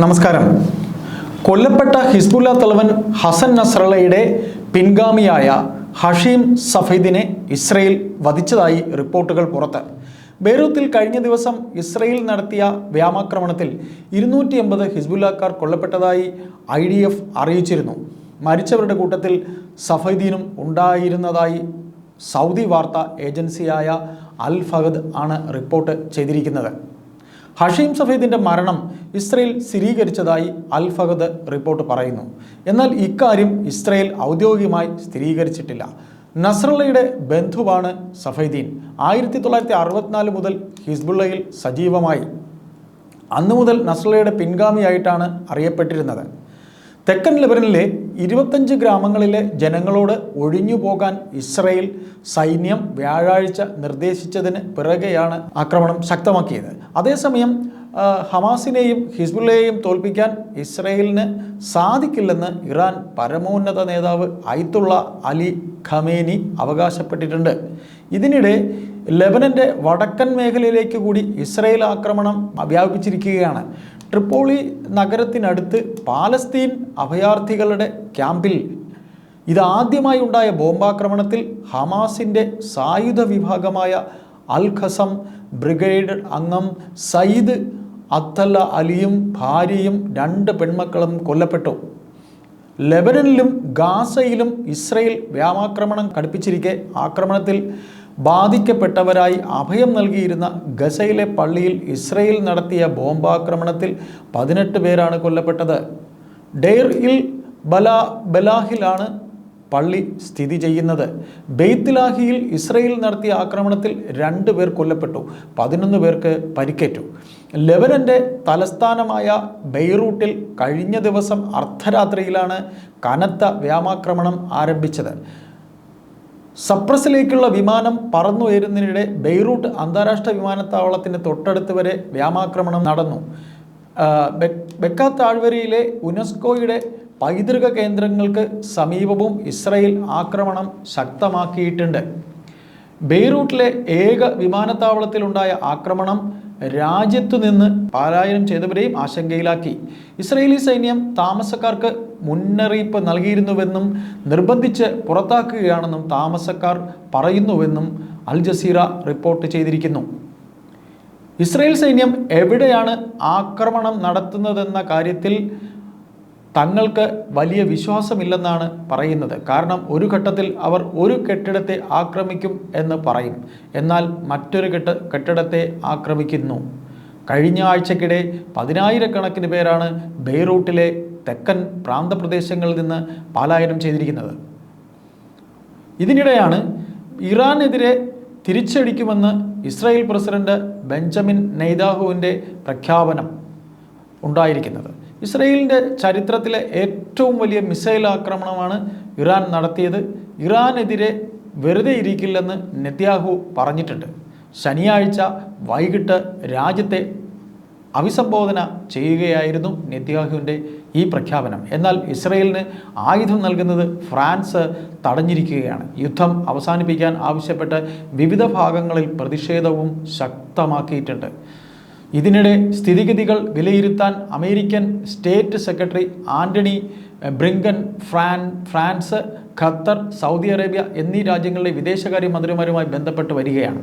നമസ്കാരം. കൊല്ലപ്പെട്ട ഹിസ്ബുല്ല തലവൻ ഹസൻ നസ്രളയുടെ പിൻഗാമിയായ ഹഷീം സഫീദിനെ ഇസ്രയേൽ വധിച്ചതായി റിപ്പോർട്ടുകൾ പുറത്ത്. ബെയ്റൂത്തിൽ കഴിഞ്ഞ ദിവസം ഇസ്രയേൽ നടത്തിയ വ്യാമാക്രമണത്തിൽ ഇരുന്നൂറ്റി എൺപത് ഹിസ്ബുല്ലാക്കാർ കൊല്ലപ്പെട്ടതായി ഐ ഡി എഫ് അറിയിച്ചിരുന്നു. മരിച്ചവരുടെ കൂട്ടത്തിൽ സഫീദീനും ഉണ്ടായിരുന്നതായി സൗദി വാർത്താ ഏജൻസിയായ അൽ ഫഹദ് ആണ് റിപ്പോർട്ട് ചെയ്തിരിക്കുന്നത്. ഹഷീം സഫീദിന്റെ മരണം ഇസ്രയേൽ സ്ഥിരീകരിച്ചതായി അൽ ഫഹദ് റിപ്പോർട്ട് പറയുന്നു. എന്നാൽ ഇക്കാര്യം ഇസ്രയേൽ ഔദ്യോഗികമായി സ്ഥിരീകരിച്ചിട്ടില്ല. നസ്രള്ളയുടെ ബന്ധുവാണ് സഫൈദീൻ. ആയിരത്തി തൊള്ളായിരത്തി അറുപത്തിനാല് മുതൽ ഹിസ്ബുള്ളയിൽ സജീവമായി. അന്നു മുതൽ നസ്രള്ളയുടെ പിൻഗാമിയായിട്ടാണ് അറിയപ്പെട്ടിരുന്നത്. തെക്കൻ ലെബനനിലെ ഇരുപത്തഞ്ച് ഗ്രാമങ്ങളിലെ ജനങ്ങളോട് ഒഴിഞ്ഞു പോകാൻ ഇസ്രയേൽ സൈന്യം വ്യാഴാഴ്ച നിർദ്ദേശിച്ചതിന് പിറകെയാണ് ആക്രമണം ശക്തമാക്കിയത്. അതേസമയം ഹമാസിനെയും ഹിസ്ബുള്ളയെയും തോൽപ്പിക്കാൻ ഇസ്രയേലിന് സാധിക്കില്ലെന്ന് ഇറാൻ പരമോന്നത നേതാവ് അയ്ത്തുള്ള അലി ഖമേനി അവകാശപ്പെട്ടിട്ടുണ്ട്. ഇതിനിടെ ലെബനന്റെ വടക്കൻ മേഖലയിലേക്ക് കൂടി ഇസ്രയേൽ ആക്രമണം വ്യാപിച്ചിരിക്കുകയാണ് ട്രിപ്പോളി നഗരത്തിനടുത്ത് പാലസ്തീൻ അഭയാർത്ഥികളുടെ ക്യാമ്പിൽ ഇതാദ്യമായി ഉണ്ടായ ബോംബാക്രമണത്തിൽ ഹമാസിന്റെ സായുധ വിഭാഗമായ അൽ ഖസം ബ്രിഗേഡ് അംഗം സയ്യിദ് അത്തല്ല അലിയും ഭാര്യയും രണ്ട് പെൺമക്കളും കൊല്ലപ്പെട്ടു. ലെബനനിലും ഗാസയിലും ഇസ്രയേൽ വ്യാമാക്രമണം കടുപ്പിച്ചിരിക്കെ ആക്രമണത്തിൽ ബാധിക്കപ്പെട്ടവരായി അഭയം നൽകിയിരുന്ന ഗസയിലെ പള്ളിയിൽ ഇസ്രയേൽ നടത്തിയ ബോംബാക്രമണത്തിൽ പതിനെട്ട് പേരാണ് കൊല്ലപ്പെട്ടത്. ഡെയർ ഇൽ ബല ബലാഹിലാണ് പള്ളി സ്ഥിതി ചെയ്യുന്നത്. ബെയ്ത്ത്ലാഹിയിൽ ഇസ്രയേൽ നടത്തിയ ആക്രമണത്തിൽ രണ്ട് പേർ കൊല്ലപ്പെട്ടു പതിനൊന്ന് പേർക്ക് പരിക്കേറ്റു. ലെബനന്റെ തലസ്ഥാനമായ ബെയ്റൂട്ടിൽ കഴിഞ്ഞ ദിവസം അർദ്ധരാത്രിയിലാണ് കനത്ത വ്യാമാക്രമണം ആരംഭിച്ചത്. സപ്രസിലേക്കുള്ള വിമാനം പറന്നുയരുന്നതിനിടെ ബെയ്റൂട്ട് അന്താരാഷ്ട്ര വിമാനത്താവളത്തിന് തൊട്ടടുത്ത് വരെ വ്യാമാക്രമണം നടന്നു. ബെക്ക താഴ്വരയിലെ യുനെസ്കോയുടെ പൈതൃക കേന്ദ്രങ്ങൾക്ക് സമീപവും ഇസ്രയേൽ ആക്രമണം ശക്തമാക്കിയിട്ടുണ്ട്. ബെയ്റൂട്ടിലെ ഏക വിമാനത്താവളത്തിലുണ്ടായ ആക്രമണം രാജ്യത്തു നിന്ന് പലായനം ചെയ്തവരെയും ആശങ്കയിലാക്കി. ഇസ്രയേലി സൈന്യം താമസക്കാർക്ക് മുന്നറിയിപ്പ് നൽകിയിരുന്നുവെന്നും നിർബന്ധിച്ച് പുറത്താക്കുകയാണെന്നും താമസക്കാർ പറയുന്നുവെന്നും അൽ ജസീറ റിപ്പോർട്ട് ചെയ്തിരിക്കുന്നു. ഇസ്രയേൽ സൈന്യം എവിടെയാണ് ആക്രമണം നടത്തുന്നതെന്ന കാര്യത്തിൽ തങ്ങൾക്ക് വലിയ വിശ്വാസമില്ലെന്നാണ് പറയുന്നത്. കാരണം ഒരു ഘട്ടത്തിൽ അവർ ഒരു കെട്ടിടത്തെ ആക്രമിക്കും എന്ന് പറയും. എന്നാൽ മറ്റൊരു കെട്ട കെട്ടിടത്തെ ആക്രമിക്കുന്നു. കഴിഞ്ഞ ആഴ്ചക്കിടെ പതിനായിരക്കണക്കിന് പേരാണ് ബെയ്റൂട്ടിലെ തെക്കൻ പ്രാന്തപ്രദേശങ്ങളിൽ നിന്ന് പലായനം ചെയ്തിരിക്കുന്നത്. ഇതിനിടെയാണ് ഇറാനെതിരെ തിരിച്ചടിക്കുമെന്ന് ഇസ്രായേൽ പ്രസിഡന്റ് ബെഞ്ചമിൻ നെയ്താഹുവിന്റെ പ്രഖ്യാപനം ഉണ്ടായിരിക്കുന്നത്. ഇസ്രയേലിന്റെ ചരിത്രത്തിലെ ഏറ്റവും വലിയ മിസൈൽ ആക്രമണമാണ് ഇറാൻ നടത്തിയത്. ഇറാനെതിരെ വെറുതെ ഇരിക്കില്ലെന്ന് നെത്യാഹു പറഞ്ഞിട്ടുണ്ട്. ശനിയാഴ്ച വൈകിട്ട് രാജ്യത്തെ അഭിസംബോധന ചെയ്യുകയായിരുന്നു നെത്യാഹുവിന്റെ ഈ പ്രഖ്യാപനം. എന്നാൽ ഇസ്രയേലിന് ആയുധം നൽകുന്നത് ഫ്രാൻസ് തടഞ്ഞിരിക്കുകയാണ്. യുദ്ധം അവസാനിപ്പിക്കാൻ ആവശ്യപ്പെട്ട് വിവിധ ഭാഗങ്ങളിൽ പ്രതിഷേധവും ശക്തമാക്കിയിട്ടുണ്ട്. ഇതിനിടെ സ്ഥിതിഗതികൾ വിലയിരുത്താൻ American state secretary Antony Blinken Fran France Qatar Saudi Arabia എന്നീ രാജ്യങ്ങളിലെ വിദേശകാര്യ മന്ത്രിമാരുമായി ബന്ധപ്പെട്ട് വരികയാണ്.